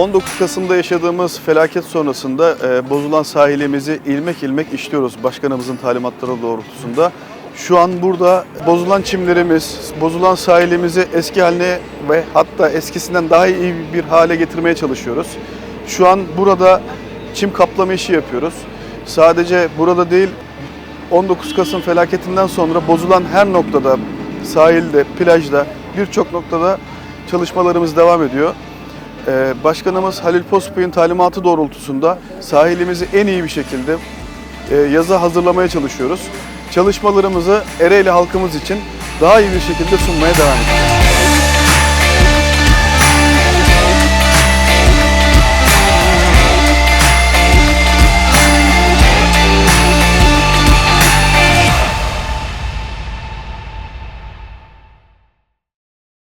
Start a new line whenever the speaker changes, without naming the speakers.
19 Kasım'da yaşadığımız felaket sonrasında e, bozulan sahilimizi ilmek ilmek işliyoruz başkanımızın talimatları doğrultusunda. Şu an burada bozulan çimlerimiz, bozulan sahilimizi eski haline ve hatta eskisinden daha iyi bir hale getirmeye çalışıyoruz. Şu an burada çim kaplama işi yapıyoruz. Sadece burada değil 19 Kasım felaketinden sonra bozulan her noktada, sahilde, plajda, birçok noktada çalışmalarımız devam ediyor. Ee, Başkanımız Halil Pospay'ın talimatı doğrultusunda sahilimizi en iyi bir şekilde e, yaza hazırlamaya çalışıyoruz. Çalışmalarımızı Ereğli halkımız için daha iyi bir şekilde sunmaya devam edeceğiz.